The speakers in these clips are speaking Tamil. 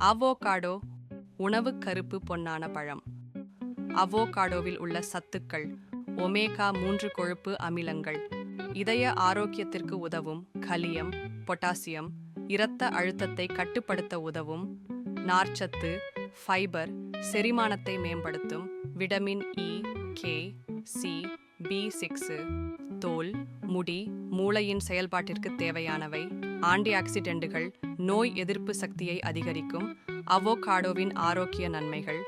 அவோகாடோ உணவு கருப்பு பொன்னான பழம். அவோகாடோவில் உள்ள சத்துக்கள் ஒமேகா மூன்று கொழுப்பு அமிலங்கள். இதய ஆரோக்கியத்திற்கு உதவும் கலியம் பொட்டாசியம் இரத்த அழுத்தத்தை கட்டுப்படுத்த உதவும் நார்ச்சத்து ஃபைபர் செரிமானத்தை மேம்படுத்தும் vitamin E K C B six தோல் முடி மூளையின் செயல்பாட்டிற்கு தேவையானவை ஆன்டி ஆக்சிடென்ட்டுகள் நோய் எதிர்ப்பு சக்தியை அதிகரிக்கும் அவோகாடோவின் ஆரோக்கிய நன்மைகள்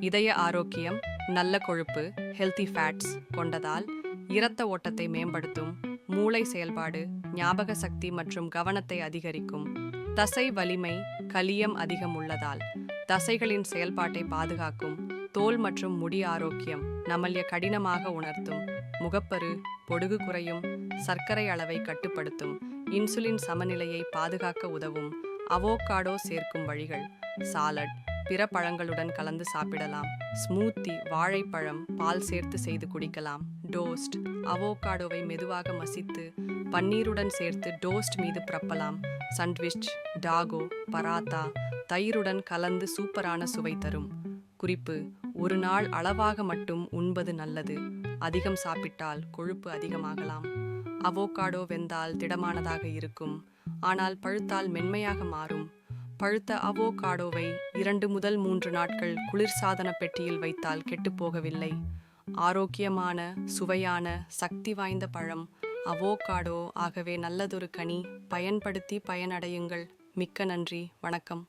இதய ஆரோக்கியம் நல்ல கொழுப்பு ஹெல்தி ஃபேட்ஸ் கொண்டதால் இரத்த ஓட்டத்தை மேம்படுத்தும் மூளை செயல்பாடு ஞாபக சக்தி மற்றும் கவனத்தை அதிகரிக்கும் தசை வலிமை கலியம் அதிகம் உள்ளதால் தசைகளின் செயல்பாட்டை பாதுகாக்கும் தோல் மற்றும் முடி ஆரோக்கியம் நம்மல்ய கடினமாக உணர்த்தும் முகப்பரு பொடுகு குறையும் சர்க்கரை அளவை கட்டுப்படுத்தும் இன்சுலின் சமநிலையை பாதுகாக்க உதவும் அவோகாடோ சேர்க்கும் வழிகள். சாலட் பிற பழங்களுடன் கலந்து சாப்பிடலாம். ஸ்மூத்தி வாழைப்பழம் பால் சேர்த்து செய்து குடிக்கலாம். டோஸ்ட் அவோகாடோவை மெதுவாக மசித்து பன்னீருடன் சேர்த்து டோஸ்ட் மீது பிரப்பலாம். சண்ட்விச் டாகோ பராத்தா தயிருடன் கலந்து சூப்பரான சுவை தரும். குறிப்பு ஒரு நாள் அளவாக மட்டும் உண்பது நல்லது. அதிகம் சாப்பிட்டால் கொழுப்பு அதிகமாகலாம். அவோகாடோ வெந்தால் திடமானதாக இருக்கும். ஆனால் பழுத்தால் மென்மையாக மாறும். பழுத்த அவோகாடோவை இரண்டு முதல் மூன்று நாட்கள் குளிர்சாதன பெட்டியில் வைத்தால் கெட்டுப்போகவில்லை ஆரோக்கியமான சுவையான சக்தி வாய்ந்த பழம் அவோகாடோ. ஆகவே நல்லதொரு கனி. பயன்படுத்தி பயனடையுங்கள். மிக்க நன்றி. வணக்கம்.